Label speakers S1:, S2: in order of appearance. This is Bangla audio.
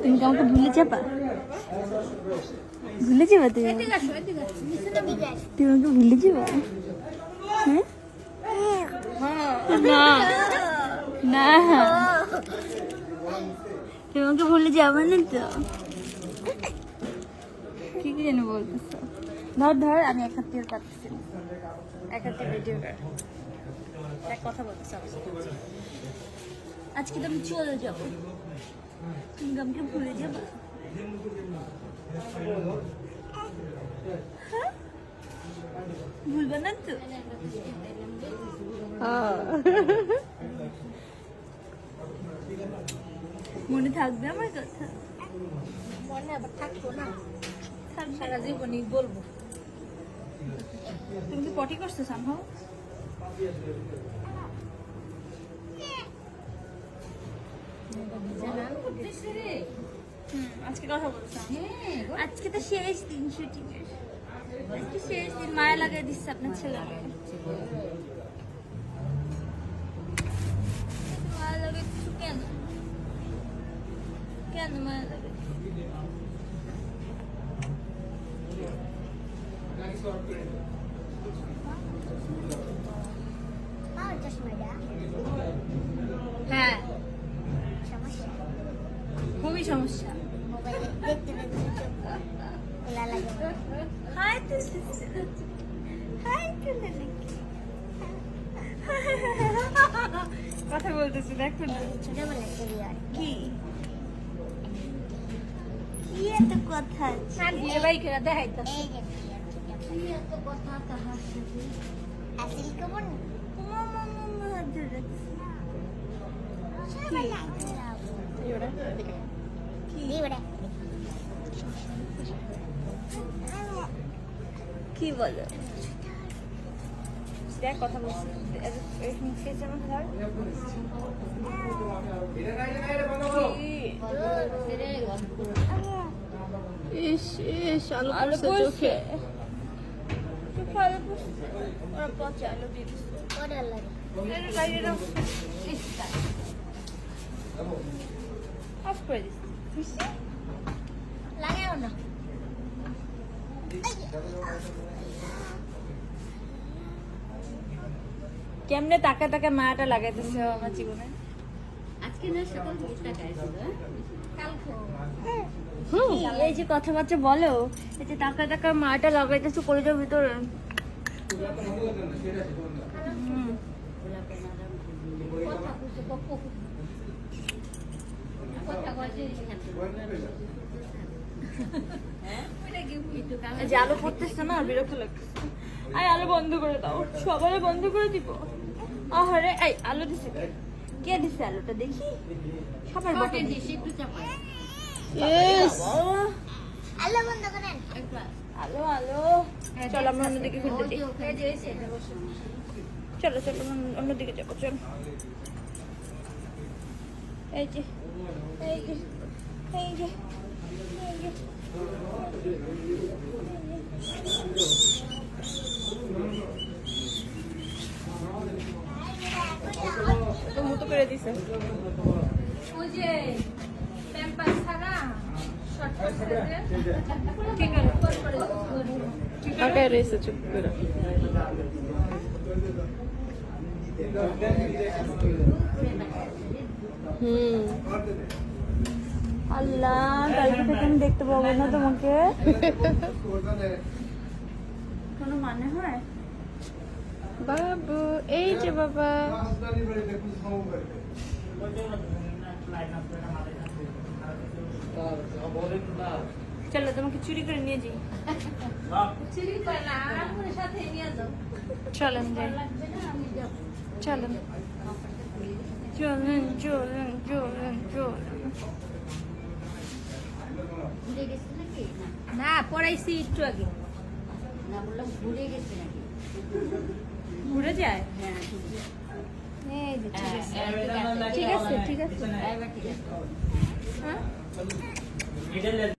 S1: তুমি কি আমাকে ভুলে যাবা? ভুলে যাবা তুমি। তুমি আমাকে ভুলে যাবা? হ্যাঁ? না। না। তুমি আমাকে ভুলে যাবে না তো? কি কি যেন বলতেছ? ধর ধর আমি এক হাত পাচ্ছি এক হাত ভিডিও কথা বলতেছ। আজকে তো আমি চলে যাব। তুমি কি ভুলে যাবা। হ্যাঁ? ভুলবে না তো? মনে থাকবে আমার কথা?
S2: মনে আবার থাকব না। সারা জীবনই বলব।
S1: তুমি কি পটি করছ সম্ভব আজকে কথা বলছো।
S2: হ্যাঁ
S1: আজকে তো শেষ দিন শুটিং এর। আজকে শেষ দিন মায়া লাগিয়ে দিচ্ছে আপনার ছেলে। মায়া লাগে কিছু কেন? কেন মায়া লাগে হ্যাঁ
S2: সমস্যা
S1: খুবই সমস্যা।
S2: মোবাইলে দেখতে দেখতে
S1: হাই হাই কথা বলতেছি দেখো কি? কি? এত কথা?
S2: না দিয়ে ভাই করে দেখাইতো এই কি এত কথা তাহার সাথে? আসিল কেমন?
S1: মামা মামা ধরে কি বলো দেখ কথা বলছি আমার ধর?
S3: ইস ইস আলো পড়ছে
S1: পড়ছে
S3: চোখে
S1: চোখে পড়ছে ওরা পচে আলো দিয়ে দিচ্ছে
S2: লাগে
S1: এর বাইরে রাখ। অফ করে দিচ্ছি খুশি
S2: লাগাও না
S1: কেমনে টাকা টাকা মায়াটা লাগাইতেছে আমার জীবনে?
S4: আজকে না সকাল
S1: হুম, এই যে কথাবার্তা বলো এই যে টাকা টাকা মায়াটা লাগাইতেছে কলেজের ভিতরে। হুম,
S2: কথা বুঝতে কপু কথা কইছে ওটা কি একটু
S1: এই যে আলো পড়তেছে না বিরক্ত লাগতেছে। আই আলো বন্ধ করে দাও। সবাই বন্ধ করে দিব। আহারে এই আলো দিছে কে? দিছে আলোটা? দেখি। সবার বটে
S4: দিছি একটু চাপা।
S3: ইস
S2: আল্লাহ বন্ধ করেন।
S1: আলো আলো। চলো আমরা অন্যদিকে ঘুরতে যাই। চলো চলো অন্যদিকে যাব চলো। এই যে। মতো করে দিছে।
S2: ওই যে প্যাম্পাস ছাড়া
S1: আছে
S3: রয়েছে চুপ করে। হুম।
S1: আল্লাহ কালকে থেকে আমি দেখতে পাবো না তোমাকে। কোনো মানে হয়?
S3: বাবু এই যে বাবা।
S1: চলো তোমাকে চুরি করে নিয়ে যাই।
S2: চুরি করে না আমার সাথে নিয়ে যাও।
S1: চলেন যাই। চলেন। চলেন চলেন চলেন চলেন
S4: ঘুরে গেছে নাকি না
S2: না পড়াইছি একটু আগে।
S4: না বললাম ঘুরে গেছে নাকি?
S1: ঘুরে যায়?
S4: হ্যাঁ ঠিক আছে।
S2: ঠিক আছে
S4: হ্যাঁ,
S2: ঠিক আছে।